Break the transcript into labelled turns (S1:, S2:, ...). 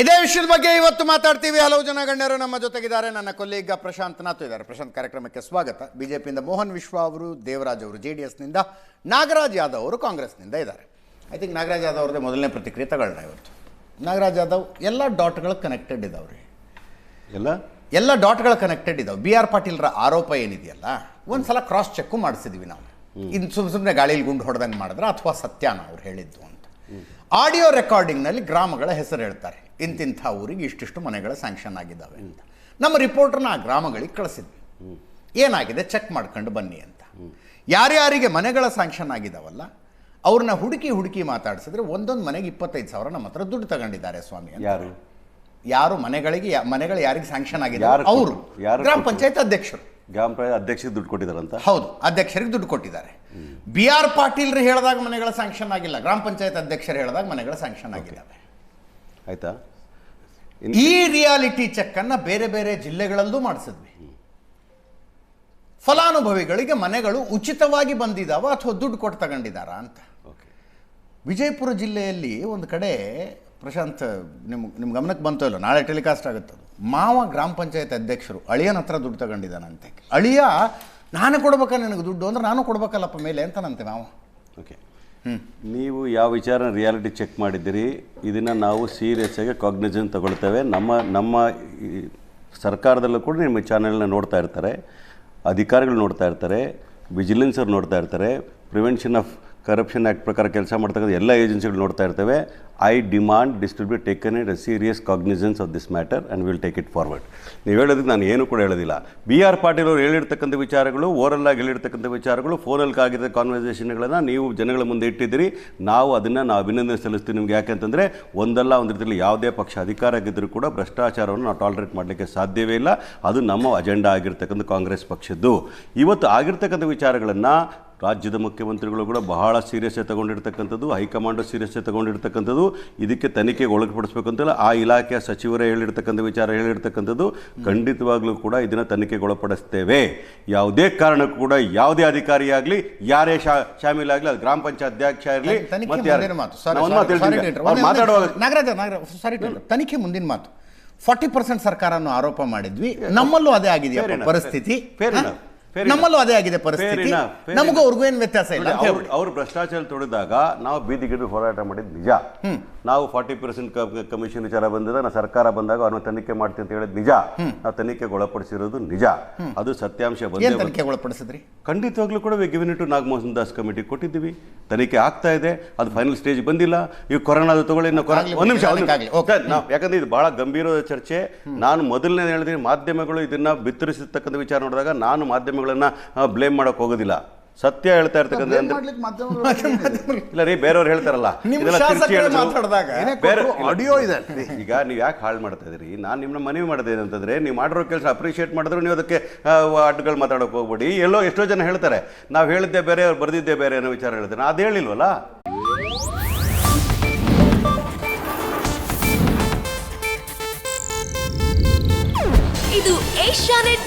S1: ಇದೇ ವಿಷಯದ ಬಗ್ಗೆ ಇವತ್ತು ಮಾತಾಡ್ತೀವಿ. ಹಲವು ಜನ ಗಣ್ಯರು ನಮ್ಮ ಜೊತೆಗಿದ್ದಾರೆ. ನನ್ನ ಕೊಲ್ಲೀಗ ಪ್ರಶಾಂತ್ ನಾಥ್ ಇದ್ದಾರೆ. ಪ್ರಶಾಂತ್ ಕಾರ್ಯಕ್ರಮಕ್ಕೆ ಸ್ವಾಗತ. ಬಿಜೆಪಿಯಿಂದ ಮೋಹನ್ ವಿಶ್ವ ಅವರು ದೇವರಾಜ್ ಅವರು ಜೆ ಡಿ ಎಸ್ನಿಂದ ನಾಗರಾಜ್ ಯಾದವ್ ಅವರು ಕಾಂಗ್ರೆಸ್ನಿಂದ ಇದ್ದಾರೆ. ಐ ಥಿಂಕ್ ನಾಗರಾಜ್ ಯಾದವ್ ಅವ್ರದ್ದೇ ಮೊದಲನೇ ಪ್ರತಿಕ್ರಿಯೆ ತಗೊಳ್ಳೋಣ ಇವತ್ತು. ನಾಗರಾಜ್ ಯಾದವ್ ಎಲ್ಲ ಡಾಟ್ಗಳು ಕನೆಕ್ಟೆಡ್ ಇದಾವೆ ರೀ
S2: ಎಲ್ಲ?
S1: ಎಲ್ಲ ಡಾಟ್ಗಳು ಕನೆಕ್ಟೆಡ್ ಇದಾವೆ. ಬಿ ಆರ್ ಪಾಟೀಲ್ರ ಆರೋಪ ಏನಿದೆಯಲ್ಲ ಒಂದು ಸಲ ಕ್ರಾಸ್ ಚೆಕ್ಕು ಮಾಡಿಸಿದ್ವಿ ನಾವು. ಇನ್ನು ಸುಮ್ಮ ಸುಮ್ಮನೆ ಗಾಳಿಲಿ ಗುಂಡು ಹೊಡೆದಂಗೆ ಮಾಡಿದ್ರೆ ಅಥವಾ ಸತ್ಯಾನ ಅವ್ರು ಹೇಳಿದ್ದು ಅಂತ. ಆಡಿಯೋ ರೆಕಾರ್ಡಿಂಗ್ನಲ್ಲಿ ಗ್ರಾಮಗಳ ಹೆಸರು ಹೇಳ್ತಾರೆ. ಇಂತಿಂಥ ಊರಿಗೆ ಇಷ್ಟಿಷ್ಟು ಮನೆಗಳ ಸ್ಯಾಂಕ್ಷನ್ ಆಗಿದ್ದಾವೆ ಅಂತ. ನಮ್ಮ ರಿಪೋರ್ಟರ್ನ ಆ ಗ್ರಾಮಗಳಿಗೆ ಕಳಿಸಿದ್ವಿ. ಏನಾಗಿದೆ? ಚೆಕ್ ಮಾಡ್ಕೊಂಡು ಬನ್ನಿ ಅಂತ. ಯಾರ್ಯಾರಿಗೆ ಮನೆಗಳ ಸ್ಯಾಂಕ್ಷನ್ ಆಗಿದಾವಲ್ಲ ಅವ್ರನ್ನ ಹುಡುಕಿ ಹುಡುಕಿ ಮಾತಾಡಿಸಿದ್ರೆ ಒಂದೊಂದು ಮನೆಗೆ ಇಪ್ಪತ್ತೈದು ಸಾವಿರ ನಮ್ಮ ಹತ್ರ ದುಡ್ಡು ತಗೊಂಡಿದ್ದಾರೆ ಸ್ವಾಮಿ ಅಂತ.
S2: ಯಾರು?
S1: ಯಾರು ಮನೆಗಳಿಗೆ ಮನೆಗಳು ಯಾರಿಗೆ ಸ್ಯಾಂಕ್ಷನ್ ಆಗಿದೆ ಅವರು. ಗ್ರಾಮ? ಪಂಚಾಯತ್ ಅಧ್ಯಕ್ಷರು.
S2: ಗ್ರಾಮ ಪಂಚಾಯತ್ ಅಧ್ಯಕ್ಷರಿಗೆ ದುಡ್ಡು ಕೊಟ್ಟಿದ್ದಾರಂತ?
S1: ಹೌದು ಅಧ್ಯಕ್ಷರಿಗೆ ದುಡ್ಡು ಕೊಟ್ಟಿದ್ದಾರೆ. ಬಿ ಆರ್ ಪಾಟೀಲ್ರು ಹೇಳಿದಾಗ ಮನೆಗಳ ಸ್ಯಾಂಕ್ಷನ್ ಆಗಿಲ್ಲ. ಗ್ರಾಮ ಪಂಚಾಯತ್ ಅಧ್ಯಕ್ಷರು ಹೇಳಿದಾಗ ಮನೆಗಳ ಸ್ಯಾಂಕ್ಷನ್ ಆಗಿದ್ದಾವೆ.
S2: ಆಯ್ತಾ?
S1: ಈ ರಿಯಾಲಿಟಿ ಚೆಕ್ ಅನ್ನ ಬೇರೆ ಬೇರೆ ಜಿಲ್ಲೆಗಳಲ್ಲೂ ಮಾಡಿಸಿದ್ವಿ. ಫಲಾನುಭವಿಗಳಿಗೆ ಮನೆಗಳು ಉಚಿತವಾಗಿ ಬಂದಿದಾವ ಅಥವಾ ದುಡ್ಡು ಕೊಟ್ಟು ತಗೊಂಡಿದ್ದಾರಾ ಅಂತ.
S2: ಓಕೆ
S1: ವಿಜಯಪುರ ಜಿಲ್ಲೆಯಲ್ಲಿ ಒಂದು ಕಡೆ ಪ್ರಶಾಂತ್ ನಿಮ್ಗೆ ನಿಮ್ಮ ಗಮನಕ್ಕೆ ಬಂತೋ ಇಲ್ಲ? ನಾಳೆ ಟೆಲಿಕಾಸ್ಟ್ ಆಗುತ್ತೆ ಅದು ಮಾವ ಗ್ರಾಮ ಪಂಚಾಯತ್ ಅಧ್ಯಕ್ಷರು ಅಳಿಯನ ಹತ್ರ ದುಡ್ಡು ತಗೊಂಡಿದ್ದಾನಂತೆ ಅಳಿಯ ನಾನು ಕೊಡ್ಬೇಕಾ ನಿನಗೆ ದುಡ್ಡು? ಅಂದ್ರೆ ನಾನು ಕೊಡ್ಬೇಕಲ್ಲಪ್ಪ ಮೇಲೆ ಅಂತನಂತೆ ಮಾವ.
S2: ಓಕೆ. ನೀವು ಯಾವ ವಿಚಾರ ರಿಯಾಲಿಟಿ ಚೆಕ್ ಮಾಡಿದ್ದೀರಿ? ಇದನ್ನು ನಾವು ಸೀರಿಯಸ್ ಆಗಿ ಕಾಗ್ನಿಜನ್ ತಗೊಳ್ತೇವೆ. ನಮ್ಮ ನಮ್ಮ ಈ ಸರ್ಕಾರದಲ್ಲೂ ಕೂಡ ನಿಮ್ಮ ಚಾನೆಲ್ನ ನೋಡ್ತಾ ಇರ್ತಾರೆ. ಅಧಿಕಾರಿಗಳು ನೋಡ್ತಾ ಇರ್ತಾರೆ. ವಿಜಿಲೆನ್ಸ್ ಅವ್ರು ನೋಡ್ತಾ ಇರ್ತಾರೆ. ಪ್ರಿವೆನ್ಷನ್ ಆಫ್ ಕರಪ್ಷನ್ ಆ್ಯಕ್ಟ್ ಪ್ರಕಾರ ಕೆಲಸ ಮಾಡ್ತಕ್ಕಂಥ ಎಲ್ಲ ಏಜೆನ್ಸಿಗಳು ನೋಡ್ತಾ ಇರ್ತವೆ. I demand distribute taken it a serious cognisance of this matter and will take it forward ನೀವು ಹೇಳೋದಕ್ಕೆ ನಾನು ಏನು ಕೂಡ ಹೇಳೋದಿಲ್ಲ. ಬಿ ಆರ್ ಪಾಟೀಲ್ ಅವರು ಹೇಳಿರ್ತಕ್ಕಂಥ ವಿಚಾರಗಳು ಓರಲ್ ಆಗಿ ಹೇಳಿರ್ತಕ್ಕಂಥ ವಿಚಾರಗಳು ಫೋನಲ್ಲಿ ಆಗಿದ್ದ ಕಾನ್ವರ್ಸೇಷನ್ಗಳನ್ನು ನೀವು ಜನಗಳ ಮುಂದೆ ಇಟ್ಟಿದ್ದೀರಿ. ನಾವು ಅದನ್ನು ನಾವು ಅಭಿನಂದನೆ ಸಲ್ಲಿಸ್ತೀವಿ ನಿಮ್ಗೆ. ಯಾಕೆಂತಂದರೆ ಒಂದಲ್ಲ, ಒಂದು ರೀತಿಯಲ್ಲಿ ಯಾವುದೇ ಪಕ್ಷ ಅಧಿಕಾರ ಆಗಿದ್ದರೂ ಕೂಡ ಭ್ರಷ್ಟಾಚಾರವನ್ನು ನಾವು ಟಾಲರೇಟ್ ಮಾಡಲಿಕ್ಕೆ ಸಾಧ್ಯವೇ ಇಲ್ಲ. ಅದು ನಮ್ಮ ಅಜೆಂಡಾ ಆಗಿರ್ತಕ್ಕಂಥ ಕಾಂಗ್ರೆಸ್ ಪಕ್ಷದ್ದು. ಇವತ್ತು ಆಗಿರ್ತಕ್ಕಂಥ ವಿಚಾರಗಳನ್ನು ರಾಜ್ಯದ ಮುಖ್ಯಮಂತ್ರಿಗಳು ಕೂಡ ಬಹಳ ಸೀರಿಯಸ್ ತಗೊಂಡಿರ್ತಕ್ಕಂಥದ್ದು ಹೈಕಮಾಂಡ್ ಸೀರಿಯಸ್ ತಗೊಂಡಿರ್ತಕ್ಕಂಥದ್ದು. ಇದಕ್ಕೆ ತನಿಖೆಗೆ ಒಳಪಡಿಸ್ಬೇಕು ಅಂತೇಳಿ ಆ ಇಲಾಖೆಯ ಸಚಿವರೇ ಹೇಳಿರ್ತಕ್ಕಂಥ ವಿಚಾರ ಹೇಳಿರ್ತಕ್ಕಂಥದ್ದು. ಖಂಡಿತವಾಗ್ಲೂ ಕೂಡ ಇದನ್ನು ತನಿಖೆಗೆ ಒಳಪಡಿಸ್ತೇವೆ ಯಾವುದೇ ಕಾರಣಕ್ಕೂ ಕೂಡ ಯಾವುದೇ ಅಧಿಕಾರಿಯಾಗಲಿ ಯಾರೇ ಶಾ ಶಾಮೀಲಾಗಲಿ ಅದು ಗ್ರಾಮ ಪಂಚಾಯತ್ ಅಧ್ಯಕ್ಷ ಇರಲಿ
S1: ತನಿಖೆ
S2: ಮತ್ತೆ
S1: ಮುಂದಿನ ಮಾತು. ತನಿಖೆ ಮುಂದಿನ ಫಾರ್ಟಿ ಪರ್ಸೆಂಟ್ ಸರ್ಕಾರವನ್ನು ಆರೋಪ ಮಾಡಿದ್ವಿ. ನಮ್ಮಲ್ಲೂ ಅದೇ ಆಗಿದೆಯಾ. ಪರಿಸ್ಥಿತಿ. ನಮ್ಮಲ್ಲೂ ಅದೇ ಆಗಿದೆ ಪರಿಸ್ಥಿತಿ. ನಮಗೂ. ಅವ್ರಿಗೂ ಏನು ವ್ಯತ್ಯಾಸ ಇಲ್ಲ?
S2: ಅವ್ರು ಭ್ರಷ್ಟಾಚಾರ ತೊಡೆದಾಗ ನಾವು ಬೀದಿಗಿಡು ಹೋರಾಟ ಮಾಡಿದ್ದು ನಿಜ. ನಾವು ಫಾರ್ಟಿ ಪರ್ಸೆಂಟ್ ಕಮಿಷನ್ ವಿಚಾರ ಬಂದಾಗ ನಾವು ಸರ್ಕಾರ ಬಂದಾಗ ಅವ್ರನ್ನ ತನಿಖೆ ಮಾಡ್ತೀವಿ ಅಂತ ಹೇಳಿದ್ ನಿಜ. ನಾವು ತನಿಖೆಗೆ ಒಳಪಡಿಸಿರೋದು ನಿಜ. ಅದು ಸತ್ಯಾಂಶ ಬಂದೇ
S1: ತನಿಖೆ ಒಳಪಡಿಸಿದ್ರಿ?
S2: ಖಂಡಿತವಾಗ್ಲೂ ಕೂಡ given to Nagamohan Das committee ಕೊಟ್ಟಿದ್ದೀವಿ. ತನಿಖೆ ಆಗ್ತಾ ಇದೆ ಅದು ಫೈನಲ್ ಸ್ಟೇಜ್ ಬಂದಿಲ್ಲ. ಈಗ ಕೊರೋನಾದ ತಗೊಳ್ಳಿ ಇನ್ನು ಒಂದು ನಿಮಿಷ ಯಾಕಂದ್ರೆ ಇದು ಬಹಳ ಗಂಭೀರ ಚರ್ಚೆ. ನಾನು ಮೊದಲನೇ ಹೇಳಿದ್ರೆ ಮಾಧ್ಯಮಗಳು ಇದನ್ನ ಬಿತ್ತರಿಸಿರ್ತಕ್ಕಂಥ ವಿಚಾರ ನೋಡಿದಾಗ ನಾನು ಮಾಧ್ಯಮಗಳನ್ನ ಬ್ಲೇಮ್ ಮಾಡಕ್ ಹೋಗೋದಿಲ್ಲ. ಸತ್ಯ ಹೇಳ್ತಾ ಇರ್ತಕ್ಕಂಥ ಅಂದ್ರೆ ಇಲ್ಲ ರೀ ಬೇರೆಯವ್ರು ಹೇಳ್ತಾರಲ್ಲ
S3: ಆಡಿಯೋ ಇದೆ
S2: ಈಗ ನೀವು ಯಾಕೆ ಹಾಳು ಮಾಡ್ತಾ ಇದ್ದೀರಿ? ನಾನು ನಿಮ್ಮನ್ನ ಮನವಿ ಮಾಡಿದೆ ಅಂತಂದ್ರೆ ನೀವು ಮಾಡಿರೋ ಕೆಲಸ ಅಪ್ರಿಷಿಯೇಟ್ ಮಾಡಿದ್ರು ನೀವು ಅದಕ್ಕೆ ಆ, ಅಡ್ಡುಗಳು ಮಾತಾಡೋಕೆ ಹೋಗ್ಬೇಡಿ. ಎಲ್ಲೋ ಎಷ್ಟೋ ಜನ ಹೇಳ್ತಾರೆ ನಾವು ಹೇಳಿದ್ದೆ ಬೇರೆ ಅವ್ರು ಬರ್ದಿದ್ದೆ ಬೇರೆ ಅನ್ನೋ ವಿಚಾರ ಹೇಳಿದ್ರೆ ಅದು ಹೇಳಿಲ್ವಲ್ಲ?
S4: ಇದು ಏಷ್ಯಾನೆಟ್